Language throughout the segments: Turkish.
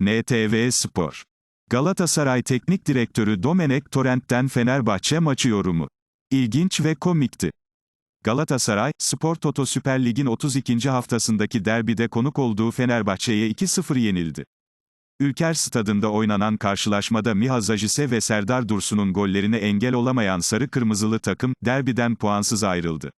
NTV Spor. Galatasaray Teknik Direktörü Domenek Torrent'ten Fenerbahçe maçı yorumu. İlginç ve komikti. Galatasaray, Spor Toto Süper Lig'in 32. haftasındaki derbide konuk olduğu Fenerbahçe'ye 2-0 yenildi. Ülker Stadında oynanan karşılaşmada Miha Zajise ve Serdar Dursun'un gollerine engel olamayan sarı kırmızılı takım, derbiden puansız ayrıldı.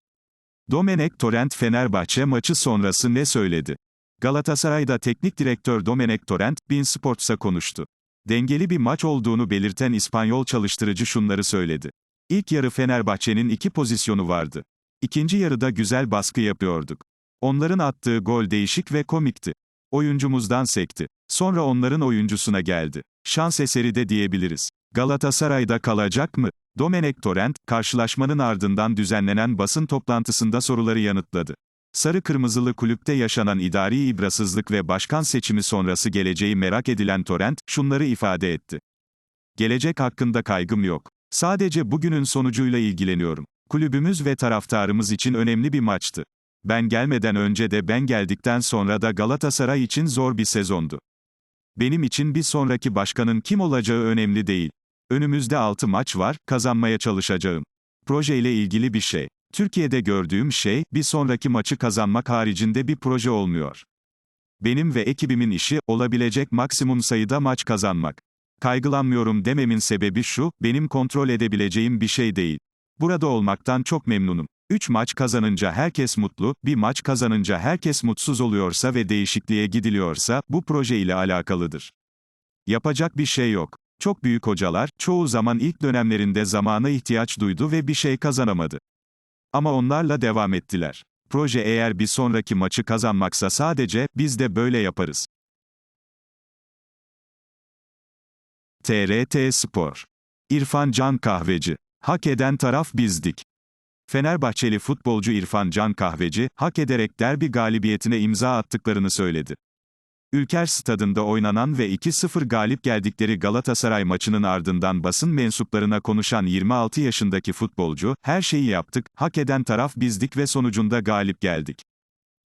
Domenek Torrent Fenerbahçe maçı sonrası ne söyledi? Galatasaray'da teknik direktör Domenek Torrent, Bin Sports'a konuştu. Dengeli bir maç olduğunu belirten İspanyol çalıştırıcı şunları söyledi. İlk yarı Fenerbahçe'nin iki pozisyonu vardı. İkinci yarıda güzel baskı yapıyorduk. Onların attığı gol değişik ve komikti. Oyuncumuzdan sekti. Sonra onların oyuncusuna geldi. Şans eseri de diyebiliriz. Galatasaray'da kalacak mı? Domenek Torrent, karşılaşmanın ardından düzenlenen basın toplantısında soruları yanıtladı. Sarı Kırmızılı kulüpte yaşanan idari ibrasızlık ve başkan seçimi sonrası geleceği merak edilen Torrent, şunları ifade etti. Gelecek hakkında kaygım yok. Sadece bugünün sonucuyla ilgileniyorum. Kulübümüz ve taraftarımız için önemli bir maçtı. Ben gelmeden önce de ben geldikten sonra da Galatasaray için zor bir sezondu. Benim için bir sonraki başkanın kim olacağı önemli değil. Önümüzde 6 maç var, kazanmaya çalışacağım. Projeyle ilgili bir şey. Türkiye'de gördüğüm şey, bir sonraki maçı kazanmak haricinde bir proje olmuyor. Benim ve ekibimin işi, olabilecek maksimum sayıda maç kazanmak. Kaygılanmıyorum dememin sebebi şu, benim kontrol edebileceğim bir şey değil. Burada olmaktan çok memnunum. 3 maç kazanınca herkes mutlu, bir maç kazanınca herkes mutsuz oluyorsa ve değişikliğe gidiliyorsa, bu proje ile alakalıdır. Yapacak bir şey yok. Çok büyük hocalar, çoğu zaman ilk dönemlerinde zamana ihtiyaç duydu ve bir şey kazanamadı. Ama onlarla devam ettiler. Proje eğer bir sonraki maçı kazanmaksa sadece, biz de böyle yaparız. TRT Spor. İrfan Can Kahveci. Hak eden taraf bizdik. Fenerbahçeli futbolcu İrfan Can Kahveci, hak ederek derbi galibiyetine imza attıklarını söyledi. Ülker Stadında oynanan ve 2-0 galip geldikleri Galatasaray maçının ardından basın mensuplarına konuşan 26 yaşındaki futbolcu, her şeyi yaptık, hak eden taraf bizdik ve sonucunda galip geldik.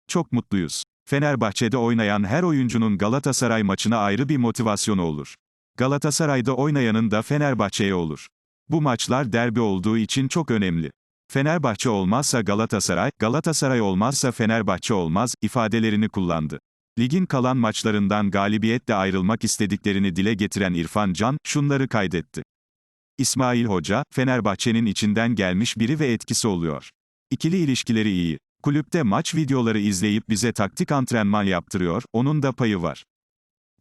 Çok mutluyuz. Fenerbahçe'de oynayan her oyuncunun Galatasaray maçına ayrı bir motivasyonu olur. Galatasaray'da oynayanın da Fenerbahçe'ye olur. Bu maçlar derbi olduğu için çok önemli. Fenerbahçe olmazsa Galatasaray, Galatasaray olmazsa Fenerbahçe olmaz, ifadelerini kullandı. Ligin kalan maçlarından galibiyetle ayrılmak istediklerini dile getiren İrfan Can, şunları kaydetti. İsmail Hoca, Fenerbahçe'nin içinden gelmiş biri ve etkisi oluyor. İkili ilişkileri iyi. Kulüpte maç videoları izleyip bize taktik antrenman yaptırıyor, onun da payı var.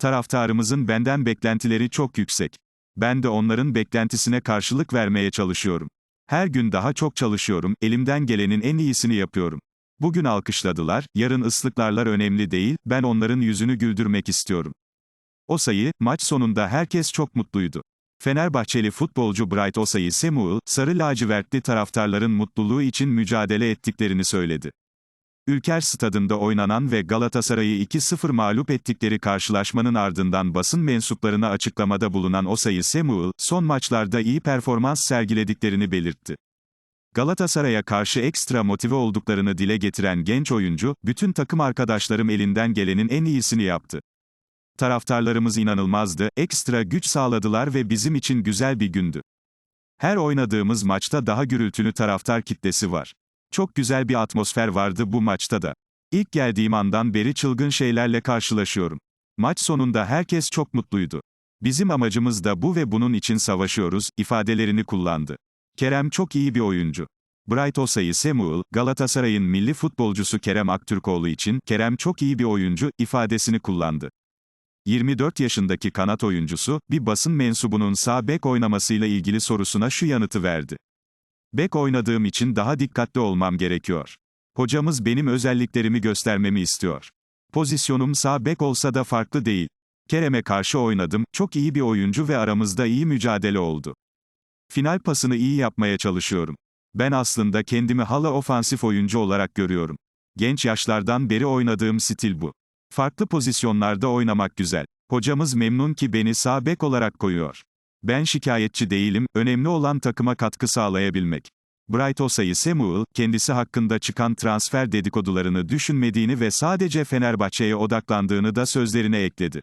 Taraftarımızın benden beklentileri çok yüksek. Ben de onların beklentisine karşılık vermeye çalışıyorum. Her gün daha çok çalışıyorum, elimden gelenin en iyisini yapıyorum. Bugün alkışladılar, yarın ıslıklarlar önemli değil, ben onların yüzünü güldürmek istiyorum. O sayı, maç sonunda herkes çok mutluydu. Fenerbahçeli futbolcu Bright Osayi Samuel, sarı lacivertli taraftarların mutluluğu için mücadele ettiklerini söyledi. Ülker Stadında oynanan ve Galatasaray'ı 2-0 mağlup ettikleri karşılaşmanın ardından basın mensuplarına açıklamada bulunan Osayi Samuel, son maçlarda iyi performans sergilediklerini belirtti. Galatasaray'a karşı ekstra motive olduklarını dile getiren genç oyuncu, bütün takım arkadaşlarım elinden gelenin en iyisini yaptı. Taraftarlarımız inanılmazdı, ekstra güç sağladılar ve bizim için güzel bir gündü. Her oynadığımız maçta daha gürültülü taraftar kitlesi var. Çok güzel bir atmosfer vardı bu maçta da. İlk geldiğim andan beri çılgın şeylerle karşılaşıyorum. Maç sonunda herkes çok mutluydu. Bizim amacımız da bu ve bunun için savaşıyoruz, ifadelerini kullandı. Kerem çok iyi bir oyuncu. Bright Osayi Samuel, Galatasaray'ın milli futbolcusu Kerem Aktürkoğlu için, Kerem çok iyi bir oyuncu, ifadesini kullandı. 24 yaşındaki kanat oyuncusu, bir basın mensubunun sağ bek oynamasıyla ilgili sorusuna şu yanıtı verdi. Bek oynadığım için daha dikkatli olmam gerekiyor. Hocamız benim özelliklerimi göstermemi istiyor. Pozisyonum sağ bek olsa da farklı değil. Kerem'e karşı oynadım, çok iyi bir oyuncu ve aramızda iyi mücadele oldu. Final pasını iyi yapmaya çalışıyorum. Ben aslında kendimi hala ofansif oyuncu olarak görüyorum. Genç yaşlardan beri oynadığım stil bu. Farklı pozisyonlarda oynamak güzel. Hocamız memnun ki beni sağ bek olarak koyuyor. Ben şikayetçi değilim, önemli olan takıma katkı sağlayabilmek. Bright Osayi Samuel, kendisi hakkında çıkan transfer dedikodularını düşünmediğini ve sadece Fenerbahçe'ye odaklandığını da sözlerine ekledi.